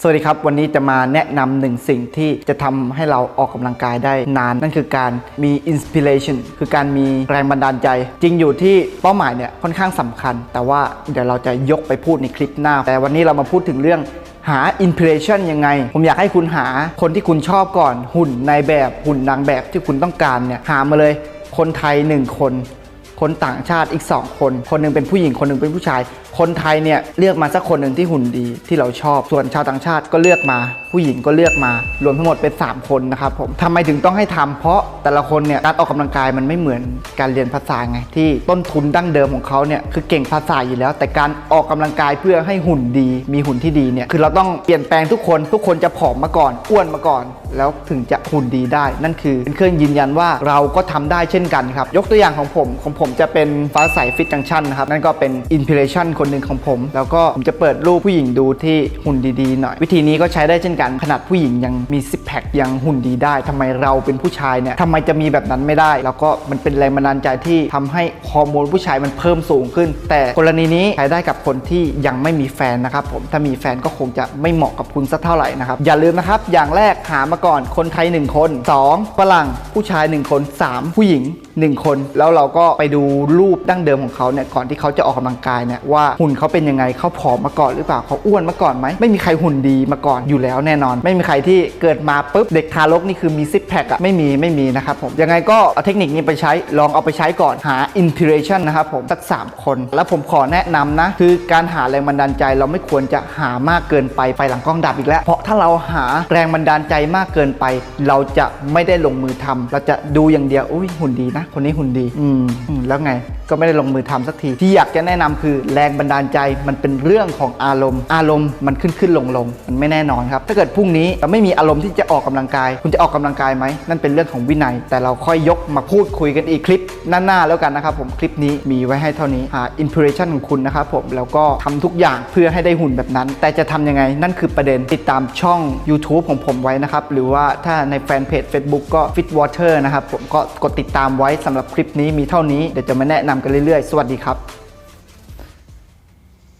สวัสดีครับ วันนี้จะมาแนะนำหนึ่งสิ่งที่จะทำให้เราออกกำลังกายได้นาน นั่นคือการมีอินสปิเรชันคือการมีแรงบันดาลใจ จริงอยู่ที่เป้าหมายเนี่ยค่อนข้างสำคัญ แต่ว่าเดี๋ยวเราจะยกไปพูดในคลิปหน้า แต่วันนี้เรามาพูดถึงเรื่องหาอินสปิเรชันยังไง ผมอยากให้คุณหาคนที่คุณชอบก่อนหุ่นในแบบหุ่นนางแบบที่คุณต้องการเนี่ยหามาเลยคนไทยหนึ่งคน คนต่างชาติอีก 2 คน คนหนึงเป็นผู้หญิงคนหนึงเป็นผู้ชาย คนไทยเนี่ยเลือกมาสักคนหนึ่งที่หุ่นดีที่เราชอบ ส่วนชาวต่างชาติก็เลือกมา ผู้หญิงก็เลือกมา รวมทั้งหมดเป็น 3 คนนะครับผมทำไมถึงต้องให้ทำเพราะแต่ละคนเนี่ยการออกกำลังกายมันไม่เหมือนการเรียนภาษาไง ที่ต้นทุนดั้งเดิมของเขาเนี่ยคือเก่งภาษาอยู่แล้ว แต่การออกกำลังกายเพื่อให้หุ่นดี มีหุ่นที่ดีเนี่ยคือเราต้องเปลี่ยนแปลงทุกคน ทุกคนจะผอมมาก่อนอ้วนมาก่อน แล้วถึงจะหุ่นดีได้ นั่นคือเป็นเครื่องยืนยันว่าเราก็ทำได้เช่นกันครับยกตัวอย่างของผมของผมจะเป็นฟ้าใสฟิตจังชันนะครับ นั่นก็เป็นอินพิเรชันคนหนึ่งของผม แล้วก็ผมจะเปิดรูปผู้หญิงดูที่หุ่นดีๆหน่อย วิธีนี้ก็ใช้ได้เช่นกัน ขนาดผู้หญิงยังมีซิปแพคยังหุ่นดีได้ทำไมเราเป็นผู้ชายเนี่ยทำไมจะมีแบบนั้นไม่ได้ แล้วก็มันเป็นแรงบันดาลใจที่ทำให้ฮอร์โมนผู้ชายมันเพิ่มสูงขึ้น แต่กรณีนี้ใช้ได้กับคนที่ยังไม่มีแฟนนะครับผมถ้ามีแฟนก็คงจะไม่เหมาะกับคุณสักเท่าไหร่นะครับอย่าลืมนะครับอย่างแรกหามาก่อนคนไทย 1 คน 2ฝรั่งผู้ชาย 1 คน 3 ผู้หญิง 1 คน แล้วเราก็ไปดูรูปดั้งเดิมของเขาเนี่ยก่อนที่เขาจะออกกำลังกายเนี่ยว่าหุ่นเขาเป็นยังไงเขาผอมมาก่อนหรือเปล่าเขาอ้วนมาก่อนไหมไม่มีใครหุ่นดีมาก่อนอยู่แล้วแน่นอน ไม่มีใครที่เกิดมาปุ๊บเด็กทารกนี่คือมีซิปแพคอะไม่มีไม่มีนะครับผมยังไงก็เอาเทคนิคนี้ไปใช้ลองเอาไปใช้ก่อนหาอิน i ิเรชันนะครับผมสัก 3 คน แล้วผมขอแนะนำนะ คือการหาแรงบันดาลใจเราไม่ควรจะหามากเกินไปไฟหลังกล้องดับอีกแล้ว เพราะถ้าเราหาแรงบันดาลใจมากเกินไป เราจะไม่ได้ลงมือทำเราจะดูอย่างเดียวอุ้ยหุ่นดีนะคนนี้หุ่นดี อืมอืมแล้วไง ก็ไม่ได้ลงมือทำสักที ที่อยากจะแนะนำคือแรงบันดาลใจมันเป็นเรื่องของอารมณ์ อารมณ์มันขึ้นขึ้นลงลงมันไม่แน่นอนครับ ถ้าเกิดพรุ่งนี้เราไม่มีอารมณ์ที่จะออกกำลังกาย คุณจะออกกำลังกายไหมนั่นเป็นเรื่องของวินัย แต่เราค่อยยกมาพูดคุยกันอีกคลิปหน้าๆแล้วกันนะครับผมคลิปนี้มีไว้ให้เท่านี้หาอิน i ิเรชันของคุณนะครับผมแล้วก็ทำทุกอย่างเพื่อให้ได้หุ่นแบบนั้น แต่จะทำยังไงนั่นคือประเด็นติดตามช่อง YouTube ของผมไว้นะครับหรือว่าถ้าในแฟนเพจ Facebook ก็ Fit Water นะครับผมก็กดติดตามไว้สำหรับคลิปนี้มีเท่านี้เดี๋ยวจะมาแนะนำกันเรื่อยๆ สวัสดีครับ